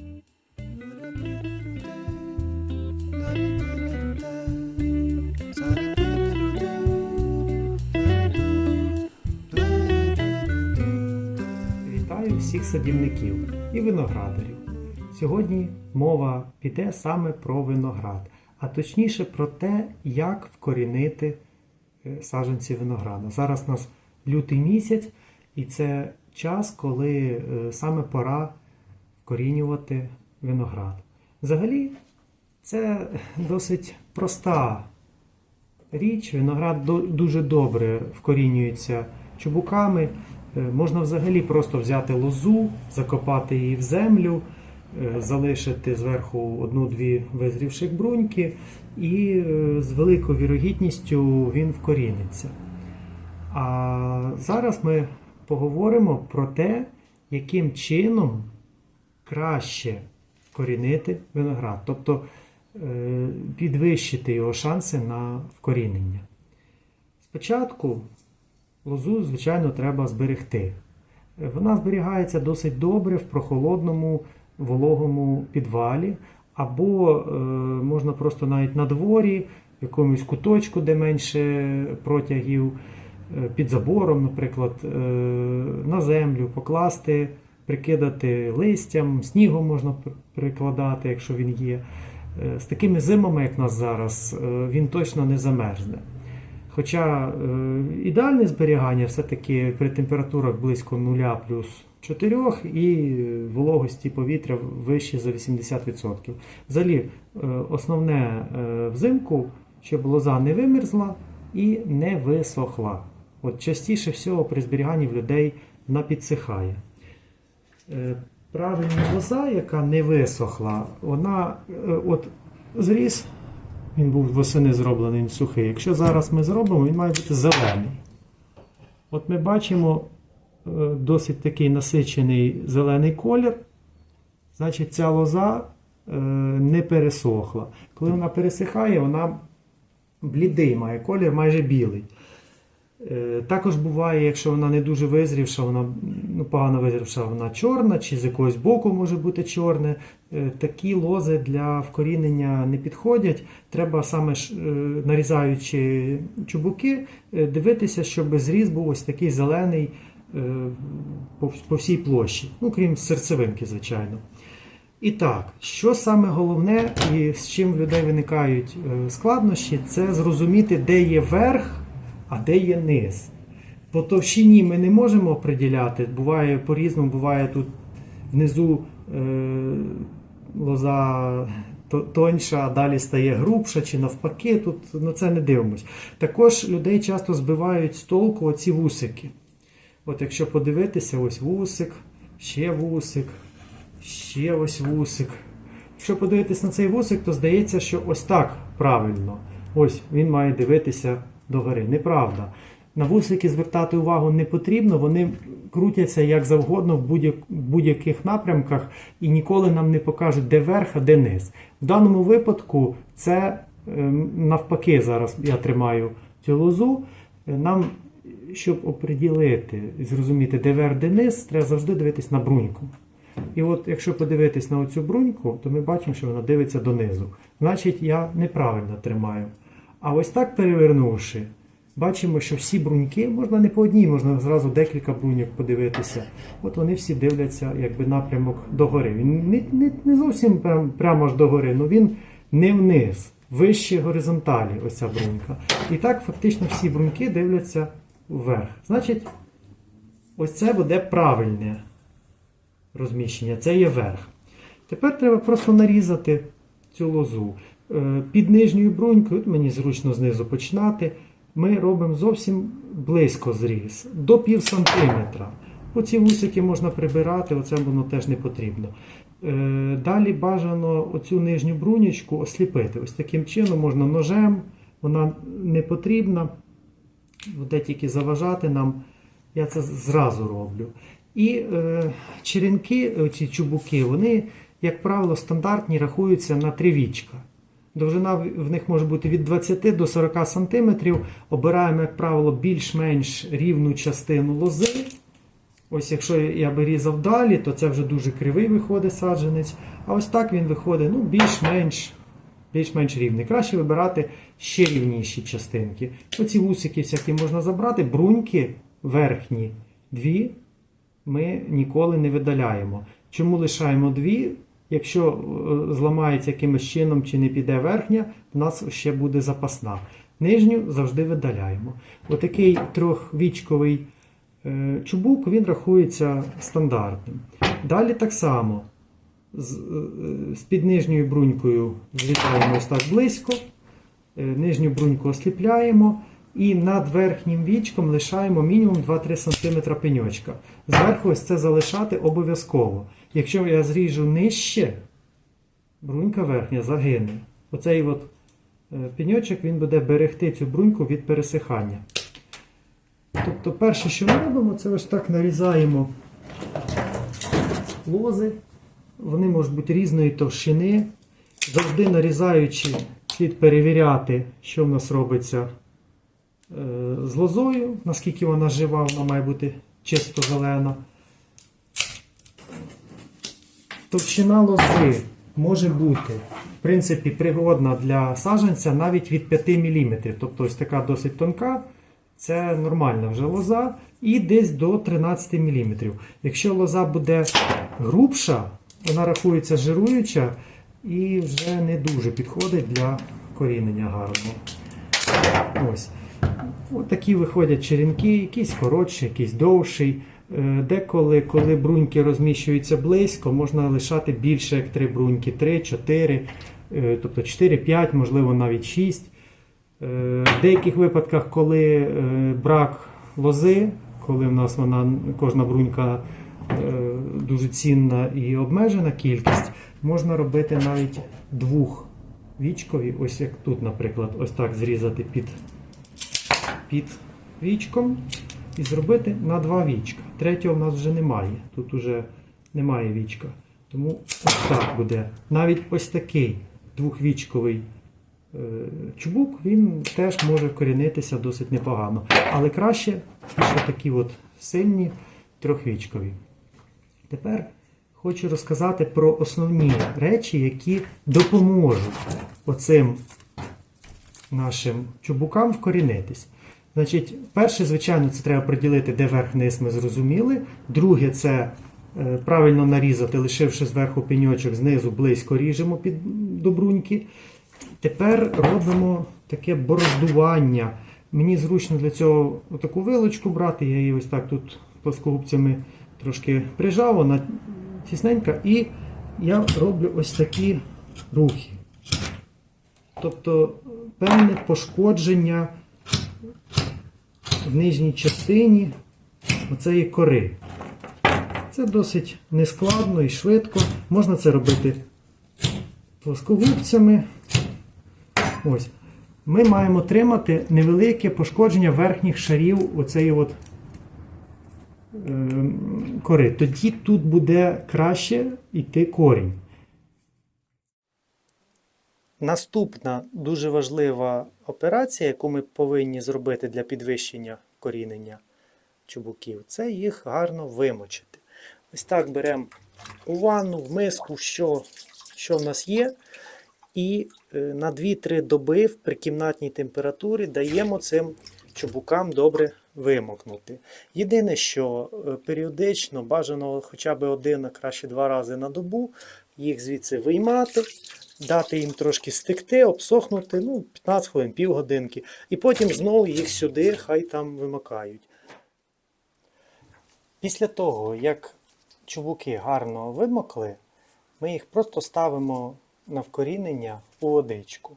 Вітаю всіх садівників і виноградарів. Сьогодні мова піде саме про виноград, а точніше про те, як вкорінити е, саджанці винограда. Зараз у нас лютий місяць, і це час, коли е, саме пора вкорінювати виноград. Взагалі, це досить проста річ. Виноград дуже добре вкорінюється чубуками. Е, Можна взагалі просто взяти лозу, закопати її в землю, е, залишити зверху одну-дві визрівших бруньки, і е, з великою вірогідністю він вкоріниться. А зараз ми поговоримо про те, яким чином краще вкорінити виноград, тобто е, підвищити його шанси на вкорінення. Спочатку лозу, звичайно, треба зберегти. Вона зберігається досить добре в прохолодному вологому підвалі, або е, можна просто навіть на дворі, в якомусь куточку, де менше протягів, е, під забором, наприклад, на землю покласти, прикидати листям, снігом можна прикладати, якщо він є. Е, З такими зимами, як нас зараз, е, він точно не замерзне. Хоча е, ідеальне зберігання все-таки при температурах близько 0 плюс 4 і вологості повітря вище за 80%. Взагалі, основне взимку, щоб лоза не вимерзла і не висохла. От частіше всього при зберіганні в людей вона підсихає. Е, Правильна лоза, яка не висохла, вона е, от зріс, він був восени зроблений, він сухий. Якщо зараз ми зробимо, він має бути зелений. От ми бачимо е, досить такий насичений зелений колір. Значить, ця лоза е, не пересохла. Коли вона пересихає, вона блідий має колір, майже білий. Е, Також буває, якщо вона не дуже визрівша, вона ну, погано визрівша, вона чорна, чи з якогось боку може бути чорне. Е, Такі лози для вкорінення не підходять. Треба саме е, нарізаючи чубуки, дивитися, щоб зріз був ось такий зелений по, всій площі, ну крім серцевинки, звичайно. І так, що саме головне і з чим в людей виникають складнощі, це зрозуміти, де є верх, а де є низ. По товщині ми не можемо оприділяти. Буває по-різному, буває тут внизу е, лоза тоньша, а далі стає грубша чи навпаки. Тут на це не дивимось. Також людей часто збивають з толку оці вусики. От якщо подивитися, ось вусик, ще вусик, ще ось вусик. Якщо подивитися на цей вусик, то здається, що ось так правильно. Ось він має дивитися догори. Неправда. На вусики звертати увагу не потрібно, вони крутяться як завгодно в будь-як- будь-яких напрямках і ніколи нам не покажуть, де верх, а де низ. В даному випадку це ем, навпаки зараз я тримаю цю лозу. Е, Нам, щоб оприділити і зрозуміти, де верх, де низ, треба завжди дивитись на бруньку. І от якщо подивитись на оцю бруньку, то ми бачимо, що вона дивиться донизу. Значить, я неправильно тримаю. А ось так перевернувши, бачимо, що всі бруньки, можна не по одній, можна зразу декілька бруньок подивитися. От вони всі дивляться якби напрямок догори. Він не, не, не зовсім прям, прямо аж догори, але він не вниз, вище горизонталі, ось ця брунька. І так фактично всі бруньки дивляться вверх. Значить, ось це буде правильне розміщення, це є верх. Тепер треба просто нарізати цю лозу. Е, Під нижньою брунькою, мені зручно знизу починати, ми робимо зовсім близько зріз, до пів сантиметра. Оці вусики можна прибирати, оце воно теж не потрібно. Е, Далі бажано оцю нижню брунічку осліпити. Ось таким чином можна ножем, вона не потрібна, буде тільки заважати нам. Я це зразу роблю. І е, черенки, ці чубуки, вони, як правило, стандартні рахуються на три вічка. Довжина в них може бути від 20 до 40 см. Обираємо, як правило, більш-менш рівну частину лози. Ось якщо я би різав далі, то це вже дуже кривий виходить саджанець. А ось так він виходить ну, більш-менш більш-менш рівний. Краще вибирати ще рівніші частинки. Оці вусики всякі можна забрати, бруньки верхні дві ми ніколи не видаляємо. Чому лишаємо дві? Якщо е, зламається якимось чином чи не піде верхня, в нас ще буде запасна. Нижню завжди видаляємо. Отакий трьохвічковий е, чубук він рахується стандартним. Далі так само з, е, з-під нижньою брунькою злітаємо ось так близько, нижню бруньку осліпляємо і над верхнім вічком лишаємо мінімум 2-3 см пеньочка. Зверху ось це залишати обов'язково. Якщо я зріжу нижче, брунька верхня загине. Оцей от е, пеньочок він буде берегти цю бруньку від пересихання. Тобто, перше, що ми робимо, це ось так нарізаємо лози. Вони можуть бути різної товщини. Завжди нарізаючи, слід перевіряти, що в нас робиться е, з лозою, наскільки вона жива, вона має бути чисто зелена. Товщина лози може бути, в принципі, пригодна для саджанця навіть від 5 мм. Тобто ось така досить тонка, це нормальна вже лоза, і десь до 13 мм. Якщо лоза буде грубша, вона рахується жируюча і вже не дуже підходить для корінення гарного. Ось. Ось такі виходять черенки, якийсь коротший, якийсь довший. Е, Деколи, коли бруньки розміщуються близько, можна лишати більше як 3 бруньки, 3, 4, е, тобто 4, 5, можливо навіть 6. Е, В деяких випадках, коли брак лози, коли в нас вона кожна брунька дуже цінна і обмежена кількість, можна робити навіть двохвічкові, ось як тут, наприклад, ось так зрізати під, під вічком і зробити на два вічка. Третього в нас вже немає. Тут вже немає вічка. Тому ось так буде. Навіть ось такий двохвічковий е, чубук, він теж може корінитися досить непогано. Але краще, що такі от сильні трьохвічкові. Тепер хочу розказати про основні речі, які допоможуть оцим нашим чубукам вкорінитись. Значить, перше, звичайно, це треба приділити, де верх-низ ми зрозуміли. Друге, це е, правильно нарізати, лишивши зверху пеньочок, знизу близько ріжемо під до бруньки. Тепер робимо таке бороздування. Мені зручно для цього таку вилочку брати. Я її ось так тут плоскогубцями трошки прижав, вона тісненька, і я роблю ось такі рухи. Тобто певне пошкодження в нижній частині оцеї кори. Це досить нескладно і швидко. Можна це робити плоскогубцями. Ось. Ми маємо тримати невелике пошкодження верхніх шарів оцеї от е, кори. Тоді тут буде краще йти корінь. Наступна дуже важлива операція, яку ми повинні зробити для підвищення корінення чубуків, це їх гарно вимочити. Ось так беремо у ванну, в миску, що, що в нас є, і е, на 2-3 доби в прикімнатній температурі даємо цим чубукам добре вимокнути. Єдине, що е, періодично бажано хоча б один, а краще два рази на добу їх звідси виймати, дати їм трошки стекти, обсохнути, ну, 15 хвилин, півгодинки, і потім знову їх сюди, хай там вимикають. Після того, як чубуки гарно вимокли, ми їх просто ставимо на вкорінення у водичку.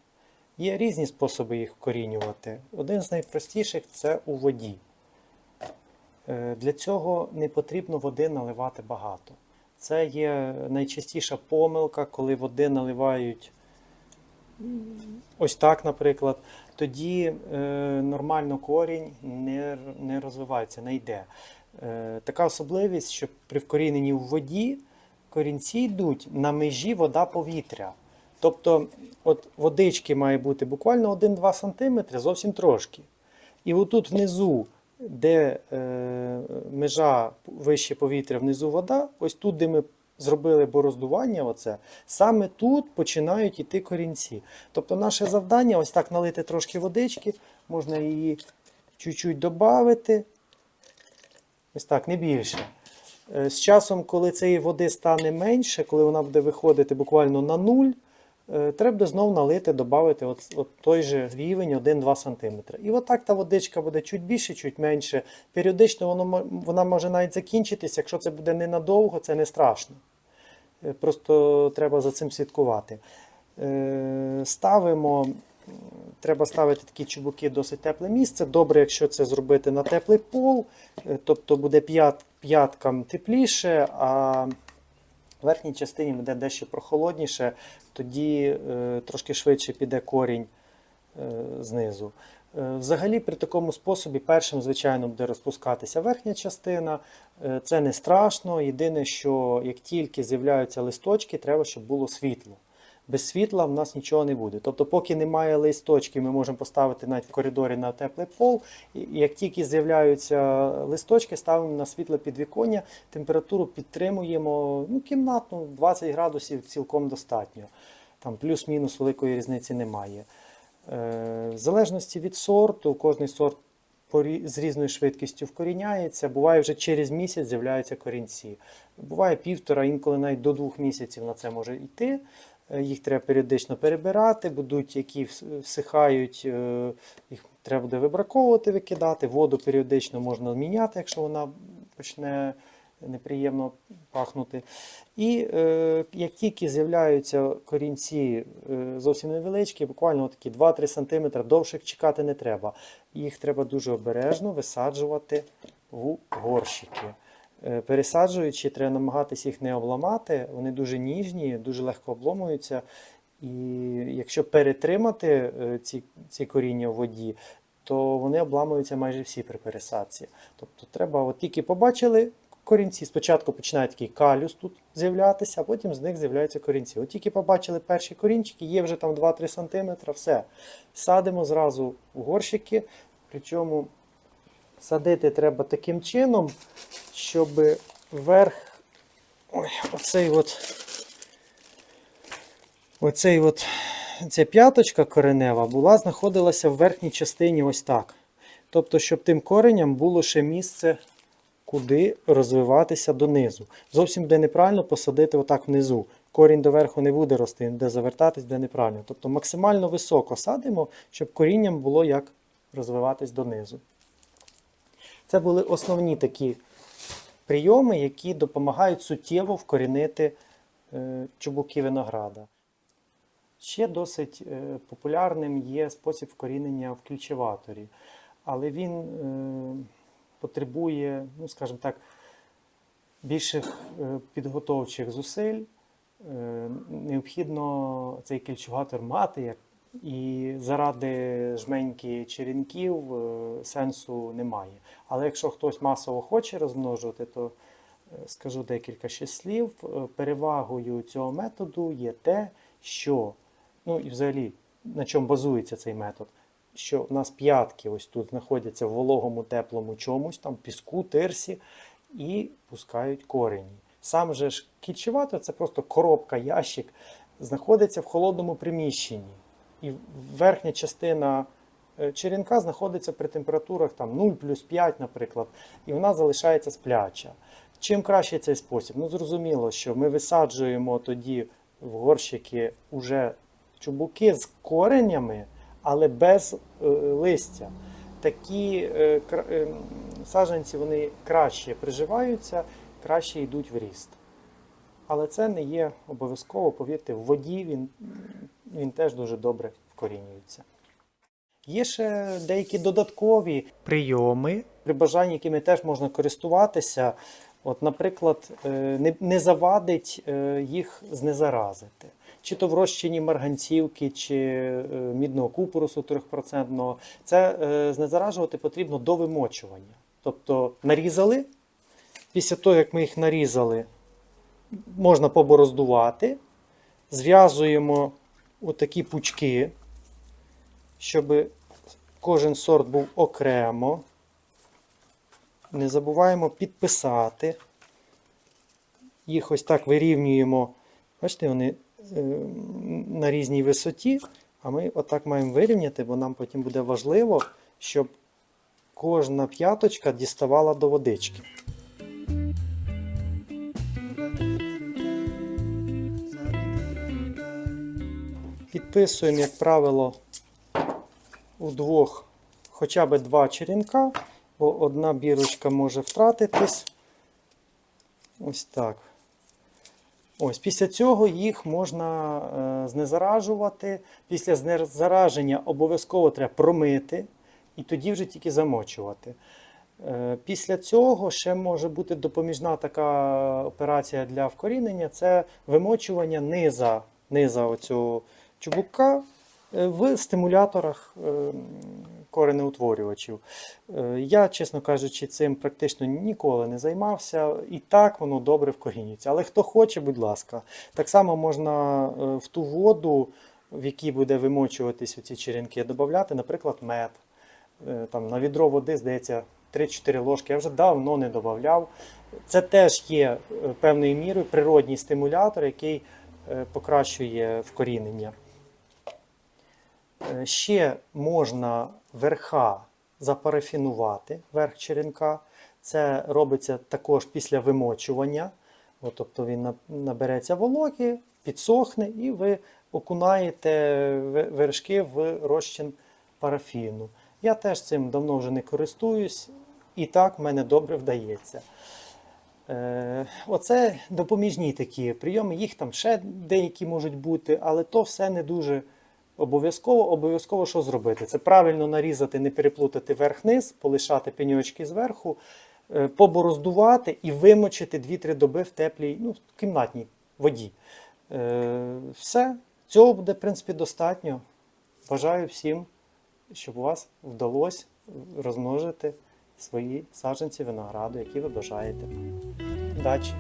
Є різні способи їх вкорінювати. Один з найпростіших це у воді. Е, Для цього не потрібно води наливати багато. Це є найчастіша помилка, коли води наливають ось так, наприклад. Тоді е, нормально корінь не, не розвивається, не йде. Е, така особливість, що при вкоріненні в воді корінці йдуть на межі вода-повітря. Тобто, от водички має бути буквально 1-2 см, зовсім трошки. І отут внизу де е, межа вище повітря, внизу вода, ось тут, де ми зробили бороздування, оце, саме тут починають йти корінці. Тобто наше завдання ось так налити трошки водички, можна її чуть-чуть додати. Ось так, не більше. Е, З часом, коли цієї води стане менше, коли вона буде виходити буквально на нуль, треба буде знов налити, додати от, от той же рівень 1-2 см. І отак та водичка буде чуть більше, чуть менше. Періодично воно, вона може навіть закінчитися. Якщо це буде ненадовго, це не страшно. Е, Просто треба за цим слідкувати. Е, Ставимо, треба ставити такі чубуки досить тепле місце. Добре, якщо це зробити на теплий пол, е, тобто буде п'ят, п'яткам тепліше, а в верхній частині буде дещо прохолодніше, тоді е, трошки швидше піде корінь е, знизу. Е, Взагалі, при такому способі першим, звичайно, буде розпускатися верхня частина. Е, Це не страшно. Єдине, що як тільки з'являються листочки, треба, щоб було світло. Без світла в нас нічого не буде. Тобто, поки немає листочків, ми можемо поставити навіть в коридорі на теплий пол. І як тільки з'являються листочки, ставимо на світле підвіконня, температуру підтримуємо ну, кімнатну 20 градусів цілком достатньо. Там плюс-мінус великої різниці немає. Е, В залежності від сорту, кожний сорт з різною швидкістю вкоріняється. Буває вже через місяць з'являються корінці. Буває півтора, інколи навіть до двох місяців на це може йти. Е, Їх треба періодично перебирати, будуть які всихають, е, їх треба буде вибраковувати, викидати. Воду періодично можна міняти, якщо вона почне неприємно пахнути. І е, як тільки з'являються корінці е, зовсім невеличкі, буквально такі 2-3 см, довше чекати не треба. Їх треба дуже обережно висаджувати в горщики. Е, Пересаджуючи, треба намагатися їх не обламати. Вони дуже ніжні, дуже легко обломуються. І якщо перетримати е, ці, ці коріння в воді, то вони обламуються майже всі при пересадці. Тобто треба, от тільки побачили корінці, спочатку починає такий калюс тут з'являтися, а потім з них з'являються корінці. От тільки побачили перші корінчики, є вже там 2-3 см, все. Садимо зразу в горщики, причому садити треба таким чином, щоб верх, ой, оцей от, оцей от, ця п'яточка коренева була, знаходилася в верхній частині ось так. Тобто, щоб тим кореням було ще місце, куди розвиватися донизу. Зовсім буде неправильно посадити отак внизу. Корінь доверху не буде рости, буде завертатись, буде неправильно. Тобто максимально високо садимо, щоб корінням було як розвиватись донизу. Це були основні такі прийоми, які допомагають суттєво вкорінити е, чубуки винограда. Ще досить е, популярним є спосіб вкорінення в культиваторі, але він е, потребує, ну, скажімо так, більших підготовчих зусиль. Необхідно цей культиватор мати, як і заради жменьки черенків е, сенсу немає. Але якщо хтось масово хоче розмножувати, то е, скажу декілька ще слів. Е, Перевагою цього методу є те, що, ну і взагалі, на чому базується цей метод, що у нас п'ятки ось тут знаходяться в вологому теплому чомусь, там піску, тирсі, і пускають корені. Сам же ж кільчеватор це просто коробка, ящик, знаходиться в холодному приміщенні. І верхня частина е, черенка знаходиться при температурах там 0 плюс 5, наприклад, і вона залишається спляча. Чим краще цей спосіб? Ну, зрозуміло, що ми висаджуємо тоді в горщики уже чубуки з коренями, але без е, листя. Такі е, е, саджанці вони краще приживаються, краще йдуть в ріст. Але це не є обов'язково, повірте, в воді він, він теж дуже добре вкорінюється. Є ще деякі додаткові прийоми, при бажанні, якими теж можна користуватися. От, наприклад, е, не, завадить е, їх знезаразити. Чи то в розчині марганцівки, чи е, мідного купорусу 3%. Це знезаражувати потрібно до вимочування. Тобто нарізали, після того, як ми їх нарізали, можна побороздувати, зв'язуємо отакі пучки, щоб кожен сорт був окремо. не забуваємо підписати. Їх ось так вирівнюємо. Бачите, вони е, на різній висоті, а ми отак маємо вирівняти, бо нам потім буде важливо, щоб кожна п'яточка діставала до водички. Підписуємо, як правило, удвох хоча б два черенка, бо одна бірочка може втратитись. Ось так. Ось після цього їх можна е, знезаражувати. Після знезараження обов'язково треба промити і тоді вже тільки замочувати. Е, Після цього ще може бути допоміжна така операція для вкорінення це вимочування низа, низа оцього чубука е, в стимуляторах е, коренеутворювачів. Е, Я, чесно кажучи, цим практично ніколи не займався, і так воно добре вкорінюється. Але хто хоче, будь ласка, так само можна в ту воду, в якій буде вимочуватись оці черенки, додати, наприклад, мед. Там, на відро води, здається, 3-4 ложки. Я вже давно не додавав. Це теж є певною мірою природній стимулятор, який покращує вкорінення. Е, Ще можна верха запарафінувати, верх черенка. Це робиться також після вимочування. От, тобто він набереться вологи, підсохне, і ви окунаєте вершки в розчин парафіну. Я теж цим давно вже не користуюсь, і так в мене добре вдається. Е, Оце допоміжні такі прийоми. Їх там ще деякі можуть бути, але то все не дуже обов'язково. Обов'язково що зробити? Це правильно нарізати, не переплутати верх-низ, полишати пеньочки зверху, е, побороздувати і вимочити 2-3 доби в теплій, ну, кімнатній воді. Е, Все, цього буде, в принципі, достатньо. Бажаю всім, щоб у вас вдалося розмножити свої саджанці винограду, які ви бажаєте. Удачі!